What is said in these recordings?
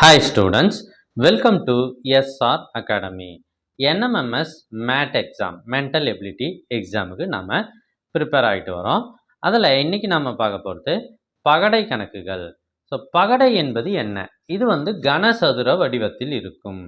Hi students welcome to SR academy NMMS MAT exam mental ability எக்ஸாமுக்கு நம்ம prepare ஆகிட்டு வரோம். அதில் இன்னைக்கு நம்ம பார்க்க போகிறது பகடை கணக்குகள். ஸோ பகடை என்பது என்ன? இது வந்து கனசதுர வடிவத்தில் இருக்கும்.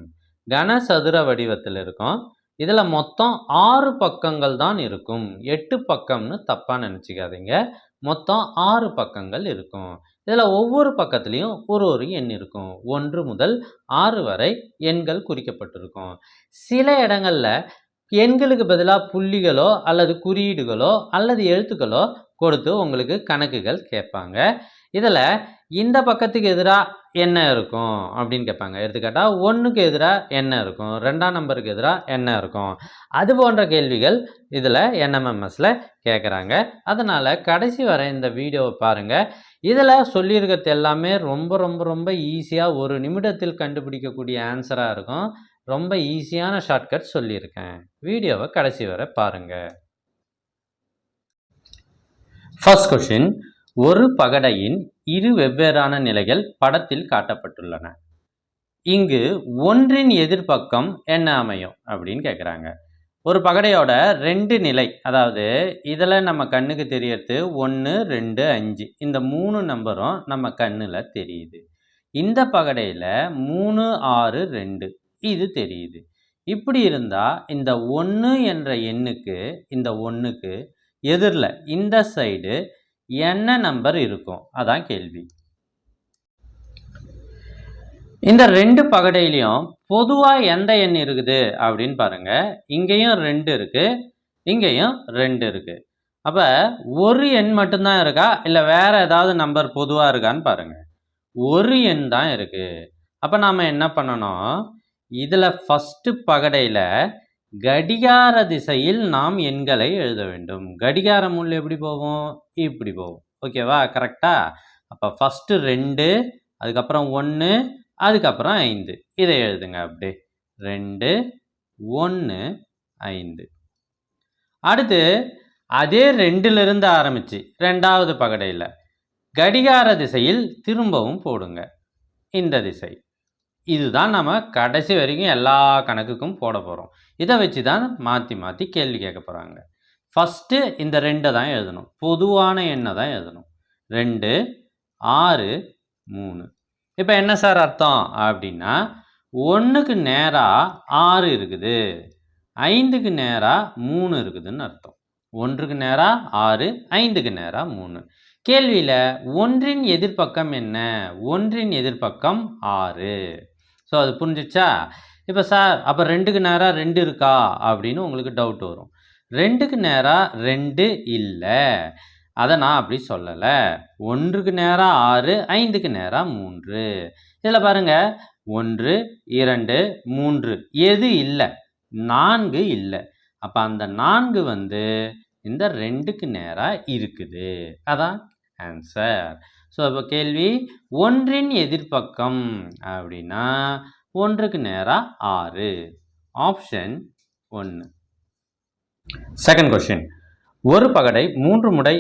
கனசதுர வடிவத்தில் இருக்கும். இதில் மொத்தம் ஆறு பக்கங்கள் தான் இருக்கும். எட்டு பக்கம்னு தப்பாக நினச்சிக்காதீங்க. மொத்தம் ஆறு பக்கங்கள் இருக்கும். இதில் ஒவ்வொரு பக்கத்துலேயும் ஒரு ஒரு எண் இருக்கும். ஒன்று முதல் ஆறு வரை எண்கள் குறிக்கப்பட்டிருக்கும். சில இடங்களில் எண்களுக்கு பதிலாக புள்ளிகளோ அல்லது குறியீடுகளோ அல்லது எழுத்துக்களோ கொடுத்து உங்களுக்கு கணக்குகள் கேட்பாங்க. இதில் இந்த பக்கத்துக்கு எதிராக என்ன இருக்கும் அப்படின்னு கேட்பாங்க. எடுத்துக்காட்டால் ஒன்றுக்கு எதிராக என்ன இருக்கும்? ரெண்டாம் நம்பருக்கு எதிராக என்ன இருக்கும்? அது போன்ற கேள்விகள் இதில் என்எம்எம்எஸில் கேட்குறாங்க. அதனால் கடைசி வர இந்த வீடியோவை பாருங்கள் இதில் சொல்லியிருக்கிறது எல்லாமே ரொம்ப ரொம்ப ரொம்ப ஈஸியாக ஒரு நிமிடத்தில் கண்டுபிடிக்கக்கூடிய ஆன்சராக இருக்கும். ரொம்ப ஈஸியான ஷார்ட்கட் சொல்லியிருக்கேன். வீடியோவை கடைசி வரை பாருங்கள் ஃபர்ஸ்ட் கொஷின் ஒரு பகடையின் இரு வெவ்வேறான நிலைகள் படத்தில் காட்டப்பட்டுள்ளன. இங்கு ஒன்றின் எதிர்ப்பக்கம் என்ன அமையும் அப்படின்னு கேட்குறாங்க ஒரு பகடையோட ரெண்டு நிலை அதாவது இதில் நம்ம கண்ணுக்கு தெரியறது ஒன்று ரெண்டு அஞ்சு. இந்த மூணு நம்பரும் நம்ம கண்ணில் தெரியுது. இந்த பகடையில் மூணு ஆறு ரெண்டு. இது தெரியுது. இப்படி இருந்தால் இந்த ஒன்று என்ற எண்ணுக்கு இந்த ஒன்றுக்கு எதிரில் இந்த சைடு என்ன நம்பர் இருக்கும்? அதான் கேள்வி. இந்த ரெண்டு பகடையிலையும் பொதுவாக எந்த எண் இருக்குது? அப்படின்னு பாருங்க. இங்கேயும் ரெண்டு இருக்கு. இங்கேயும் ரெண்டு இருக்கு. அப்போ ஒரு எண் மட்டும்தான் இருக்கா? இல்லை வேற ஏதாவது நம்பர் பொதுவாக இருக்கான்னு பாருங்க. ஒரு எண் தான் இருக்கு. அப்போ நாம் என்ன பண்ணணும்? இதில் ஃபஸ்ட்டு பகடையில் கடிகார திசையில் நாம் எண்களை எழுத வேண்டும். கடிகார முள் எப்படி போகும்? இப்படி போகும். ஓகேவா கரெக்டா அப்போ ஃபஸ்ட்டு ரெண்டு அதுக்கப்புறம் ஒன்று அதுக்கப்புறம் ஐந்து. இதை எழுதுங்க அப்படியே ரெண்டு ஒன்று ஐந்து. அடுத்து அதே ரெண்டிலிருந்து ஆரம்பித்து ரெண்டாவது பகடையில் கடிகார திசையில் திரும்பவும் போடுங்க. இந்த திசை. இதுதான் நம்ம கடைசி வரைக்கும் எல்லா கணக்குக்கும் போட போகிறோம் இதை வச்சு தான் மாற்றி மாற்றி கேள்வி கேட்க போகிறாங்க ஃபஸ்ட்டு இந்த ரெண்டை தான் எழுதணும். பொதுவான எண்ணை தான் எழுதணும். ரெண்டு ஆறு மூணு. இப்போ என்ன சார் அர்த்தம்? அப்படின்னா ஒன்றுக்கு நேராக ஆறு இருக்குது. ஐந்துக்கு நேராக மூணு இருக்குதுன்னு அர்த்தம். ஒன்றுக்கு நேராக ஆறு ஐந்துக்கு நேராக மூணு. கேள்வியில் ஒன்றின் எதிர்ப்பக்கம் என்ன? ஒன்றின் எதிர்ப்பக்கம் ஆறு. ஸோ அது புரிஞ்சிச்சா? இப்போ சார் அப்போ ரெண்டுக்கு நேராக ரெண்டு இருக்கா? அப்படின்னு உங்களுக்கு டவுட் வரும். ரெண்டுக்கு நேராக ரெண்டு இல்லை. அதை நான் அப்படி சொல்லலை. ஒன்றுக்கு நேராக ஆறு ஐந்துக்கு நேராக மூன்று. இதில் பாருங்கள் ஒன்று இரண்டு மூன்று. எது இல்லை? நான்கு இல்லை. அப்போ அந்த நான்கு வந்து இந்த ரெண்டுக்கு நேராக இருக்குது. அதான் ஆன்சர் ஸோ இப்போ கேள்வி ஒன்றின் எதிர்ப்பக்கம் அப்படின்னா ஒன்றுக்கு நேராக ஆறு. ஆப்ஷன் ஒன்று செகண்ட் கொஷின் ஒரு பகடை மூன்று முறை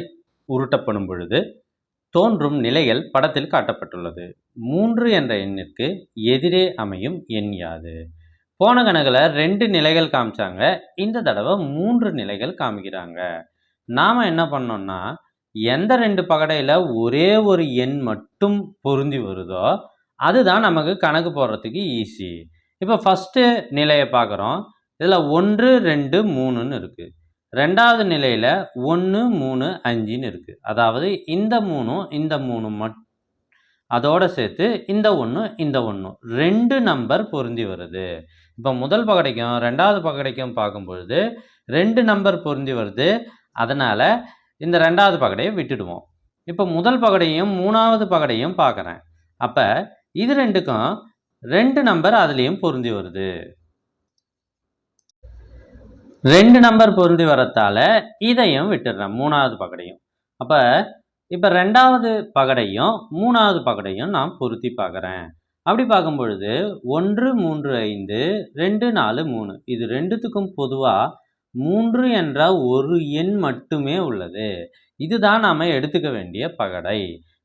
உருட்டப்படும் பொழுது தோன்றும் நிலைகள் படத்தில் காட்டப்பட்டுள்ளது. மூன்று என்ற எண்ணிற்கு எதிரே அமையும் எண் யாது? போன கணக்கில் ரெண்டு நிலைகள் காமிச்சாங்க. இந்த தடவை மூன்று நிலைகள் காமிக்கிறாங்க. நாம் என்ன பண்ணோம்னா எந்த ரெண்டு பகடையில் ஒரே ஒரு எண் மட்டும் பொருந்தி வருதோ அதுதான் நமக்கு கணக்கு போடுறதுக்கு ஈஸி இப்போ ஃபஸ்ட்டு நிலையை பார்க்குறோம். இதில் ஒன்று ரெண்டு மூணுன்னு இருக்குது ரெண்டாவது நிலையில் ஒன்று மூணு அஞ்சுன்னு இருக்குது அதாவது இந்த மூணும் இந்த மூணு மட் அதோடு சேர்த்து இந்த ஒன்று இந்த ஒன்று ரெண்டு நம்பர் பொருந்தி வருது. இப்போ முதல் பகடைக்கும் ரெண்டாவது பகடைக்கும் பார்க்கும்பொழுது ரெண்டு நம்பர் பொருந்தி வருது. அதனால் இந்த ரெண்டாவது பகடையை விட்டுடுவோம். இப்போ முதல் பகடையும் மூணாவது பகடையும் பார்க்குறேன். அப்போ இது ரெண்டுக்கும் ரெண்டு நம்பர் அதுலேயும் பொருந்தி வருது. ரெண்டு நம்பர் பொருந்தி வரத்தால இதையும் விட்டுடுறேன் மூணாவது பகடையும். அப்போ இப்போ ரெண்டாவது பகடையும் மூணாவது பகடையும் நான் பொருத்தி பார்க்குறேன். அப்படி பார்க்கும் பொழுது ஒன்று மூன்று ஐந்து ரெண்டு நாலு மூணு. இது ரெண்டுத்துக்கும் பொதுவாக மூன்று என்ற ஒரு எண் மட்டுமே உள்ளது. இதுதான் நாம் எடுத்துக்க வேண்டிய பகடை.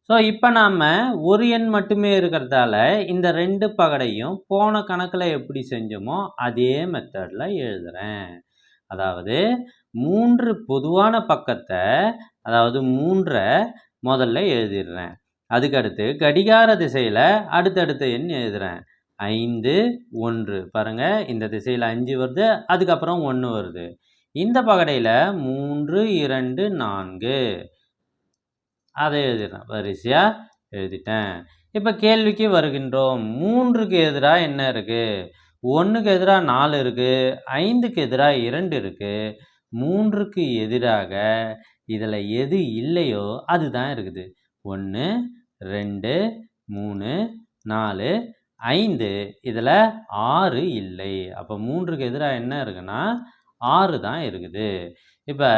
ஸோ இப்போ நாம் ஒரு எண் மட்டுமே இருக்கிறதால இந்த ரெண்டு பகடையும் போன கணக்கில் எப்படி செஞ்சோமோ அதே மெத்தடில் எழுதுகிறேன் அதாவது மூன்று பொதுவான பக்கத்தை அதாவது மூன்றை முதல்ல எழுதிடுறேன். அதுக்கடுத்து கடிகார திசையில் அடுத்தடுத்த எண் எழுதுகிறேன் ஐந்து ஒன்று. பாருங்கள் இந்த திசையில் அஞ்சு வருது அதுக்கப்புறம் ஒன்று வருது. இந்த பகடையில் மூன்று இரண்டு நான்கு. அதை எழுதிடுறேன். வரிசையாக எழுதிட்டேன். இப்போ கேள்விக்கு வருகின்றோம். மூன்றுக்கு எதிராக என்ன இருக்குது ஒன்றுக்கு எதிராக நாலு இருக்குது ஐந்துக்கு எதிராக இரண்டு இருக்குது மூன்றுக்கு எதிராக இதில் எது இல்லையோ அதுதான் இருக்குது. ஒன்று ரெண்டு மூணு நாலு ஐந்து. இதில் ஆறு இல்லை. அப்போ மூன்றுக்கு எதிராக என்ன இருக்குன்னா ஆறு தான் இருக்குது. இப்போ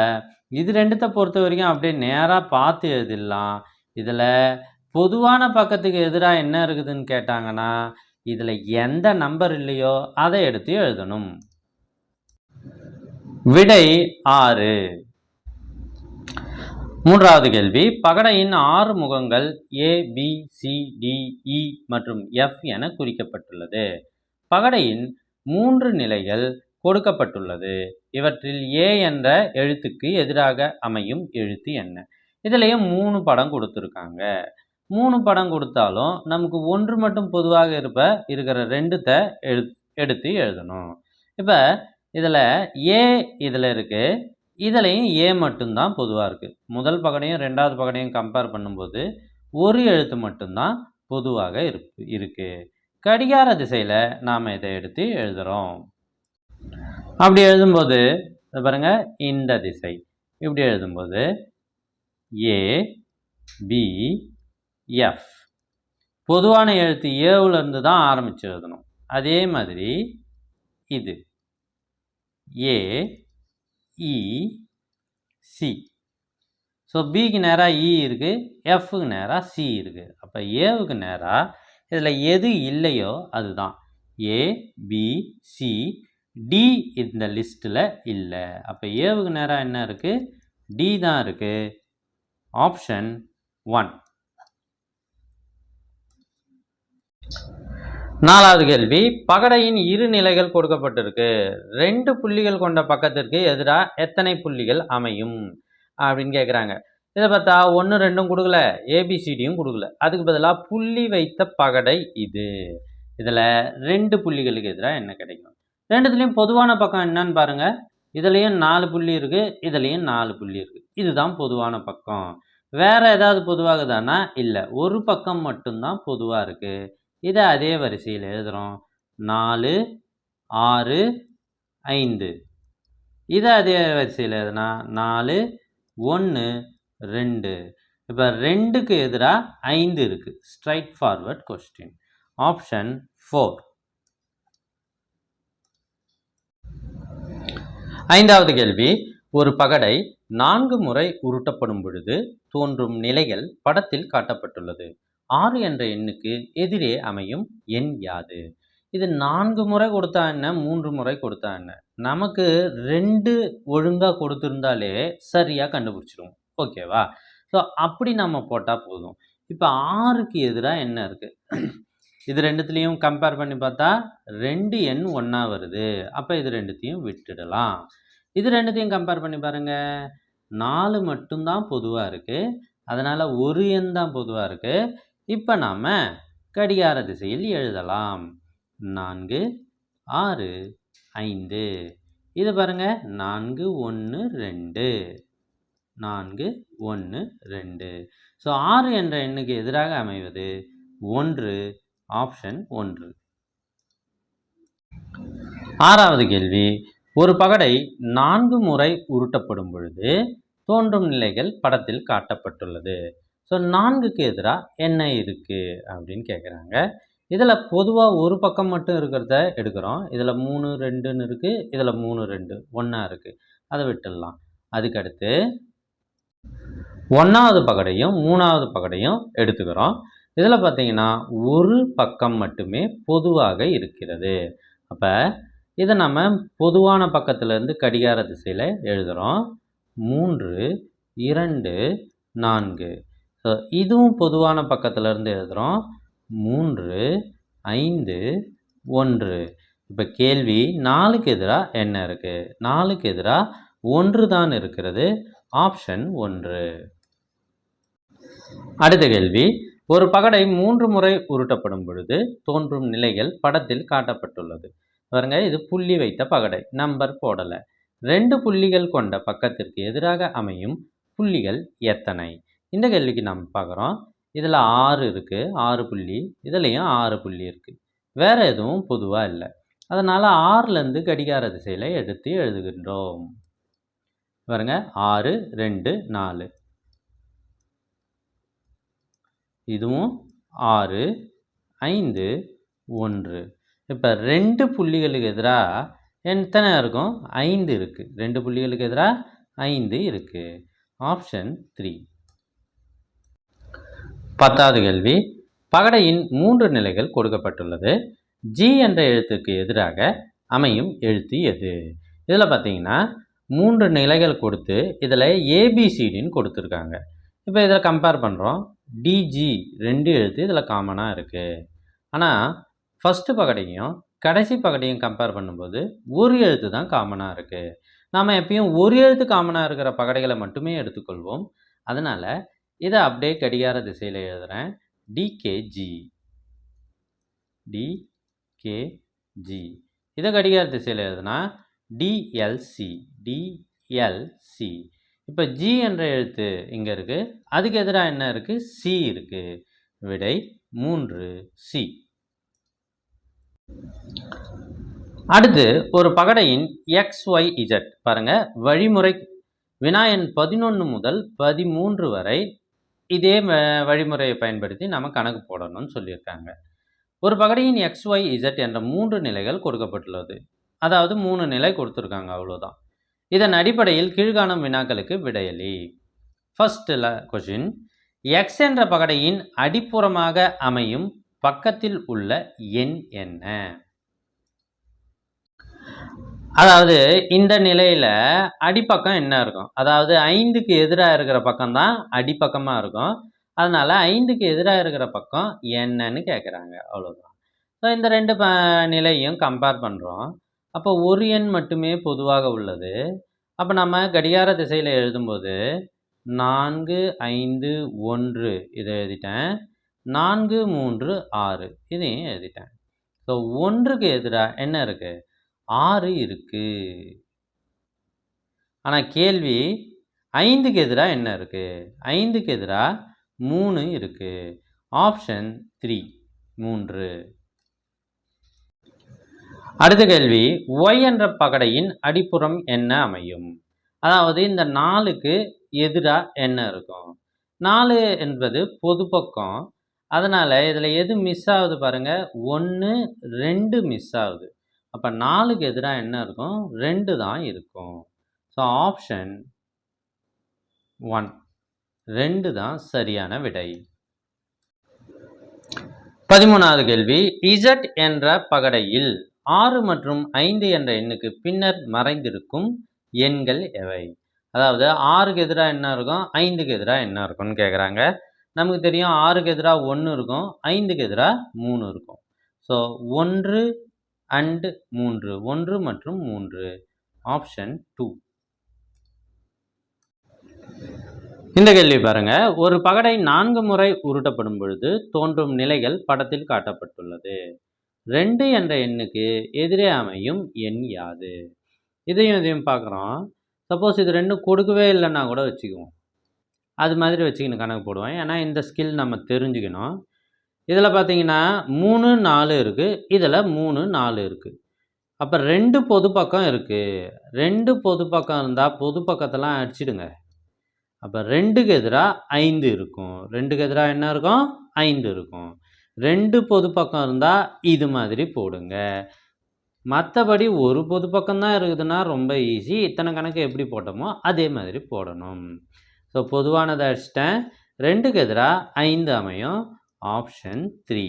இது ரெண்டுத்தை பொறுத்த வரைக்கும் அப்படியே நேராக பார்த்து எழுதிடலாம். இதில் பொதுவான பக்கத்துக்கு எதிராக என்ன இருக்குதுன்னு கேட்டாங்கன்னா இதில் எந்த நம்பர் இல்லையோ அதை எடுத்து எழுதணும். விடை ஆறு. மூன்றாவது கேள்வி பகடையின் ஆறு முகங்கள் A B C D E மற்றும் எஃப் என குறிக்கப்பட்டுள்ளது. பகடையின் மூன்று நிலைகள் கொடுக்கப்பட்டுள்ளது. இவற்றில் ஏ என்ற எழுத்துக்கு எதிராக அமையும் எழுத்து என்ன? இதுலேயும் மூணு படம் கொடுத்துருக்காங்க. மூணு படம் கொடுத்தாலும் நமக்கு ஒன்று மட்டும் பொதுவாக இருப்ப இருக்கிற ரெண்டுத்தை எழு எடுத்து எழுதணும். இப்போ இதில் ஏ இதில் இருக்குது இதுலேயும் ஏ மட்டும்தான் பொதுவாக இருக்குது முதல் பகடையும் ரெண்டாவது பகடையும் கம்பேர் பண்ணும்போது ஒரு எழுத்து மட்டும்தான் பொதுவாக இருப்பு இருக்குது கடிகார திசையில் நாம் இதை எடுத்து எழுதுகிறோம் அப்படி எழுதும்போது பாருங்க இந்த திசை. இப்படி எழுதும்போது ஏ பி எஃப் பொதுவான எழுத்து ஏவுலேருந்து தான் ஆரம்பித்து எழுதணும். அதே மாதிரி இது. A E e, C so பிக்கு நேராக இ e இருக்குது எஃப்க்கு நேராக சி இருக்குது அப்போ ஏவுக்கு நேராக இதில் எது இல்லையோ அதுதான். ஏ பி சி டி இந்த லிஸ்ட்டில் இல்லை. அப்போ ஏவுக்கு நேராக என்ன இருக்குது டி தான் இருக்குது ஆப்ஷன் ஒன் நாலாவது கேள்வி. பகடையின் இரு நிலைகள் கொடுக்கப்பட்டிருக்கு. ரெண்டு புள்ளிகள் கொண்ட பக்கத்திற்கு எதிராக எத்தனை புள்ளிகள் அமையும்? அப்படின்னு கேட்குறாங்க இதை பார்த்தா ஒன்று ரெண்டும் கொடுக்கல. ஏபிசிடியும் கொடுக்கல. அதுக்கு பதிலாக புள்ளி வைத்த பகடை இது. இதில் ரெண்டு புள்ளிகளுக்கு எதிராக என்ன கிடைக்கும்? ரெண்டுத்துலேயும் பொதுவான பக்கம் என்னன்னு பாருங்கள் இதுலேயும் நாலு புள்ளி இருக்குது இதுலேயும் நாலு புள்ளி இருக்குது இதுதான் பொதுவான பக்கம். வேறு ஏதாவது பொதுவாகுதானா இல்லை. ஒரு பக்கம் மட்டும்தான் பொதுவாக இருக்குது இதை அதே வரிசையில் எழுதுகிறோம் நாலு ஆறு ஐந்து. இதை அதே வரிசையில் எழுதுனா நாலு ஒன்று ரெண்டு. இப்போ ரெண்டுக்கு எதிராக ஐந்து இருக்குது straight forward question option four ஐந்தாவது கேள்வி. ஒரு பகடை நான்கு முறை உருட்டப்படும் பொழுது தோன்றும் நிலைகள் படத்தில் காட்டப்பட்டுள்ளது. ஆறு என்ற எண்ணுக்கு எதிரே அமையும் எண் யாது? இது நான்கு முறை கொடுத்தா என்ன? மூன்று முறை கொடுத்தா என்ன? நமக்கு ரெண்டு ஒழுங்காக கொடுத்துருந்தாலே சரியாக கண்டுபிடிச்சிடுவோம் ஓகேவா? ஸோ அப்படி நம்ம போட்டால் போதும். இப்போ ஆறுக்கு எதிராக என்ன இருக்குது இது ரெண்டுத்துலேயும் கம்பேர் பண்ணி பார்த்தா ரெண்டு எண் ஒன்றா வருது. அப்போ இது ரெண்டுத்தையும் விட்டுடலாம். இது ரெண்டுத்தையும் கம்பேர் பண்ணி பாருங்கள் நாலு மட்டும்தான் பொதுவாக இருக்குது அதனால் ஒரு எண் தான் பொதுவாக இருக்குது இப்போ நாம் கடிகார திசையில் எழுதலாம். நான்கு ஆறு ஐந்து. இது பாருங்கள் நான்கு ஒன்று ரெண்டு. நான்கு ஒன்று ரெண்டு. ஸோ ஆறு என்ற எண்ணுக்கு எதிராக அமைவது ஒன்று ஆப்ஷன் ஒன்று. ஆறாவது கேள்வி. ஒரு பகடை நான்கு முறை உருட்டப்படும் பொழுது தோன்றும் நிலைகள் படத்தில் காட்டப்பட்டுள்ளது. ஸோ நான்குக்கு எதிராக என்ன இருக்குது அப்படின்னு கேட்குறாங்க இதில் பொதுவாக ஒரு பக்கம் மட்டும் இருக்கிறத எடுக்கிறோம். இதில் மூணு ரெண்டுன்னு இருக்குது இதில் மூணு ரெண்டு ஒன்றா இருக்குது அதை விட்டுடலாம். அதுக்கடுத்து ஒன்றாவது பகடையும் மூணாவது பகடையும் எடுத்துக்கிறோம். இதில் பார்த்தீங்கன்னா ஒரு பக்கம் மட்டுமே பொதுவாக இருக்கிறது. அப்போ இதை நம்ம பொதுவான பக்கத்துலேருந்து கடிகார திசையில் எழுதுகிறோம் மூன்று இரண்டு நான்கு. ஸோ இதுவும் பொதுவான பக்கத்துல இருந்து எழுதுகிறோம் மூன்று ஐந்து ஒன்று. இப்போ கேள்வி நாலுக்கு எதிராக என்ன இருக்குது நாலுக்கு எதிராக ஒன்று தான் இருக்கிறது. ஆப்ஷன் ஒன்று. அடுத்த கேள்வி ஒரு பகடை மூன்று முறை உருட்டப்படும் பொழுது தோன்றும் நிலைகள் படத்தில் காட்டப்பட்டுள்ளது. பாருங்க இது புள்ளி வைத்த பகடை. நம்பர் போடலை. ரெண்டு புள்ளிகள் கொண்ட பக்கத்திற்கு எதிராக அமையும் புள்ளிகள் எத்தனை? இந்த கேள்விக்கு நாம் பார்க்குறோம். இதில் ஆறு இருக்குது ஆறு புள்ளி. இதுலேயும் ஆறு புள்ளி இருக்குது வேறு எதுவும் பொதுவாக இல்லை. அதனால் ஆறுலேருந்து கடிகார திசையில் எடுத்து எழுதுகின்றோம். பாருங்க ஆறு ரெண்டு நாலு. இதுவும் ஆறு ஐந்து ஒன்று. இப்போ ரெண்டு புள்ளிகளுக்கு எதிராக எத்தனை இருக்கும்? ஐந்து இருக்குது ரெண்டு புள்ளிகளுக்கு எதிராக ஐந்து இருக்குது ஆப்ஷன் த்ரீ பத்தாவது கேள்வி. பகடையின் மூன்று நிலைகள் கொடுக்கப்பட்டுள்ளது. ஜி என்ற எழுத்துக்கு எதிராக அமையும் எழுத்து எது? இதில் பார்த்தீங்கன்னா மூன்று நிலைகள் கொடுத்து இதில் ஏபிசிடின்னு கொடுத்துருக்காங்க. இப்போ இதில் கம்பேர் பண்ணுறோம் டிஜி ரெண்டு எழுத்து இதில் காமனாக இருக்குது ஆனால் ஃபஸ்ட்டு பகடையும் கடைசி பகடையும் கம்பேர் பண்ணும்போது ஒரு எழுத்து தான் காமனாக இருக்குது நாம் எப்பயும் ஒரு எழுத்து காமனாக இருக்கிற பகடைகளை மட்டுமே எடுத்துக்கொள்வோம். அதனால் இதை அப்படியே கடிகார திசையில் எழுதுகிறேன் டிகேஜி டிகேஜி இதை கடிகார திசையில் எழுதுனா டிஎல்சி டிஎல்சி இப்போ ஜி என்ற எழுத்து இங்கே இருக்குது அதுக்கு எதிராக என்ன இருக்குது சி இருக்குது விடை மூன்று சி அடுத்து ஒரு பகடையின் எக்ஸ் ஒய் இஜட் பாருங்க. வழிமுறை வினாயன் பதினொன்று முதல் பதிமூன்று வரை இதே வழிமுறையை பயன்படுத்தி நம்ம கணக்கு போடணும்னு சொல்லியிருக்காங்க. ஒரு பகடையின் எக்ஸ் ஒய் இசட் என்ற மூன்று நிலைகள் கொடுக்கப்பட்டுள்ளது. அதாவது மூணு நிலை கொடுத்துருக்காங்க. அவ்வளோதான். இதன் அடிப்படையில் கீழ்காணும் வினாக்களுக்கு விடையளி ஃபர்ஸ்டில் கொஷின் எக்ஸ் என்ற பகடையின் அடிப்புறமாக அமையும் பக்கத்தில் உள்ள எண் என்ன? அதாவது இந்த நிலையில அடிப்பக்கம் என்ன இருக்கும்? அதாவது ஐந்துக்கு எதிராக இருக்கிற பக்கம் தான் அடிப்பக்கமாக இருக்கும். அதனால ஐந்துக்கு எதிராக இருக்கிற பக்கம் என்னன்னு கேட்குறாங்க அவ்வளோதான் ஸோ இந்த ரெண்டு ப நிலையும் கம்பேர் பண்ணுறோம் அப்போ ஒரு எண் மட்டுமே பொதுவாக உள்ளது. அப்போ நம்ம கடிகார திசையில் எழுதும்போது நான்கு ஐந்து ஒன்று இதை எழுதிட்டேன். நான்கு மூன்று ஆறு இதையும் எழுதிட்டேன். ஸோ ஒன்றுக்கு எதிராக என்ன இருக்குது ஆறு இருக்குது ஆனால் கேள்வி ஐந்துக்கு எதிராக என்ன இருக்குது ஐந்துக்கு எதிராக மூணு இருக்குது ஆப்ஷன் த்ரீ மூன்று. அடுத்த கேள்வி ஒய் என்ற பகடையின் அடிப்புறம் என்ன அமையும்? அதாவது இந்த நாலுக்கு எதிராக என்ன இருக்கும்? நாலு என்பது பொது பக்கம். அதனால் இதில் எது மிஸ் ஆகுது பாருங்கள் ஒன்று ரெண்டு மிஸ் ஆகுது. அப்போ நாலுக்கு எதிராக என்ன இருக்கும்? ரெண்டு தான் இருக்கும். ஸோ ஆப்ஷன் ஒன் ரெண்டு தான் சரியான விடை. பதிமூணாவது கேள்வி இசட் என்ற பகடையில் ஆறு மற்றும் ஐந்து என்ற எண்ணுக்கு பின்னர் மறைந்திருக்கும் எண்கள் எவை? அதாவது ஆறுக்கு எதிராக என்ன இருக்கும்? ஐந்துக்கு எதிராக என்ன இருக்கும்னு கேட்குறாங்க நமக்கு தெரியும் ஆறுக்கு எதிராக ஒன்று இருக்கும் ஐந்துக்கு எதிராக மூணு இருக்கும். ஸோ ஒன்று அண்டு மூன்று ஒன்று மற்றும் மூன்று. ஆப்ஷன் டூ இந்த கேள்வி பாருங்க. ஒரு பகடை நான்கு முறை உருட்டப்படும் பொழுது தோன்றும் நிலைகள் படத்தில் காட்டப்பட்டுள்ளது. ரெண்டு என்ற எண்ணுக்கு எதிரே அமையும் எண் யாது. இதையும் இதையும் பார்க்குறோம். சப்போஸ் இது ரெண்டும் கொடுக்கவே இல்லைன்னா கூட வச்சுக்குவோம். அது மாதிரி வச்சுக்கின்னு கணக்கு போடுவேன். ஏன்னா இந்த ஸ்கில் நம்ம தெரிஞ்சுக்கணும். இதில் பார்த்தீங்கன்னா மூணு நாலு இருக்குது இதில் மூணு நாலு இருக்குது அப்போ ரெண்டு பொது பக்கம் இருக்குது ரெண்டு பொது பக்கம் இருந்தால் பொது பக்கத்தெல்லாம் அடிச்சிடுங்க. அப்போ ரெண்டுக்கு எதிராக ஐந்து இருக்கும். ரெண்டுக்கு எதிராக என்ன இருக்கும்? ஐந்து இருக்கும். ரெண்டு பொது பக்கம் இருந்தால் இது மாதிரி போடுங்க. மற்றபடி ஒரு பொது பக்கம் தான் இருக்குதுன்னா ரொம்ப ஈஸி இத்தனை கணக்கு எப்படி போட்டோமோ அதே மாதிரி போடணும். ஸோ பொதுவானதை அடிச்சிட்டேன். ரெண்டுக்கு எதிராக ஐந்து அமையும். ஆப்ஷன் த்ரீ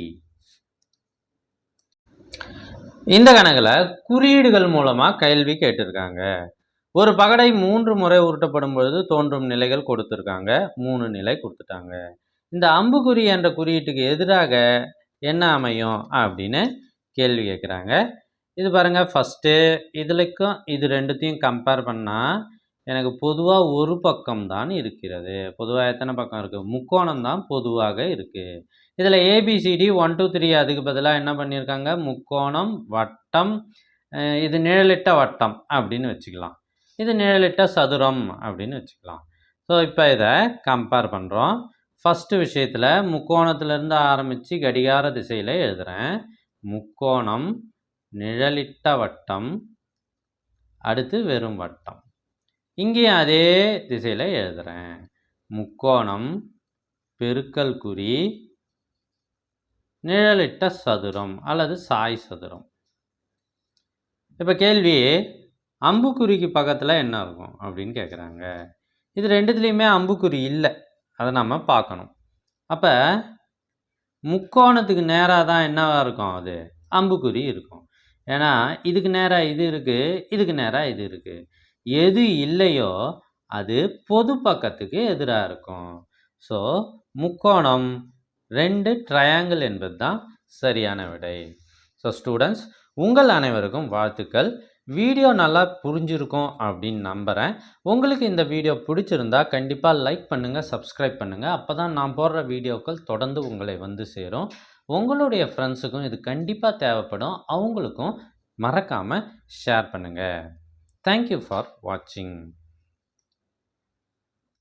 இந்த கணக்கில் குறியீடுகள் மூலமாக கேள்வி கேட்டிருக்காங்க. ஒரு பகடை மூன்று முறை உருட்டப்படும் பொழுது தோன்றும் நிலைகள் கொடுத்துருக்காங்க. மூணு நிலை கொடுத்துட்டாங்க. இந்த அம்புக்குறி என்ற குறியீட்டுக்கு எதிராக என்ன அமையும் அப்படின்னு கேள்வி கேட்குறாங்க. இது பாருங்கள் ஃபஸ்ட்டு இதுலக்கும் இது ரெண்டுத்தையும் கம்பேர் பண்ணால் எனக்கு பொதுவாக ஒரு பக்கம் தான் இருக்கிறது. பொதுவாக எத்தனை பக்கம் இருக்குது முக்கோணம் தான் பொதுவாக இருக்குது இதில் ஏபிசிடி ஒன் டூ த்ரீ அதுக்கு பதிலாக என்ன பண்ணியிருக்காங்க? முக்கோணம் வட்டம் இது நிழலிட்ட வட்டம் அப்படின்னு வச்சுக்கலாம். இது நிழலிட்ட சதுரம் அப்படின்னு வச்சுக்கலாம். ஸோ இப்போ இதை கம்பேர் பண்ணுறோம் ஃபஸ்ட்டு விஷயத்தில் முக்கோணத்திலேருந்து ஆரம்பித்து கடிகார திசையில் எழுதுகிறேன் முக்கோணம் நிழலிட்ட வட்டம் அடுத்து வெறும் வட்டம். இங்கேயும் அதே திசையில் எழுதுகிறேன் முக்கோணம் பெருக்கல் குறி நிழலிட்ட சதுரம் அல்லது சாய் சதுரம். இப்போ கேள்வி அம்புக்குறிக்கு பக்கத்தில் என்ன இருக்கும் அப்படின்னு கேட்குறாங்க இது ரெண்டுத்துலேயுமே அம்புக்குறி இல்லை. அதை நம்ம பார்க்கணும் அப்போ முக்கோணத்துக்கு நேராக தான் என்னவாக இருக்கும் அது? அம்புக்குறி இருக்கும். ஏன்னா இதுக்கு நேராக இது இருக்குது இதுக்கு நேராக இது இருக்குது எது இல்லையோ அது பொது பக்கத்துக்கு எதிராக இருக்கும். ஸோ முக்கோணம் ரெண்டு ட்ரையாங்கிள் என்பது தான் சரியான விடை. ஸோ ஸ்டூடெண்ட்ஸ் உங்கள் அனைவருக்கும் வாழ்த்துக்கள். வீடியோ நல்லா புரிஞ்சிருக்கும் அப்படின்னு நம்புகிறேன் உங்களுக்கு இந்த வீடியோ பிடிச்சிருந்தா கண்டிப்பாக லைக் பண்ணுங்கள் சப்ஸ்கிரைப் பண்ணுங்கள் அப்போ தான் நான் போடுற வீடியோக்கள் தொடர்ந்து உங்களை வந்து சேரும். உங்களுடைய ஃப்ரெண்ட்ஸுக்கும் இது கண்டிப்பாக தேவைப்படும். அவங்களுக்கும் மறக்காமல் ஷேர் பண்ணுங்கள் தேங்க்யூ ஃபார் வாட்சிங்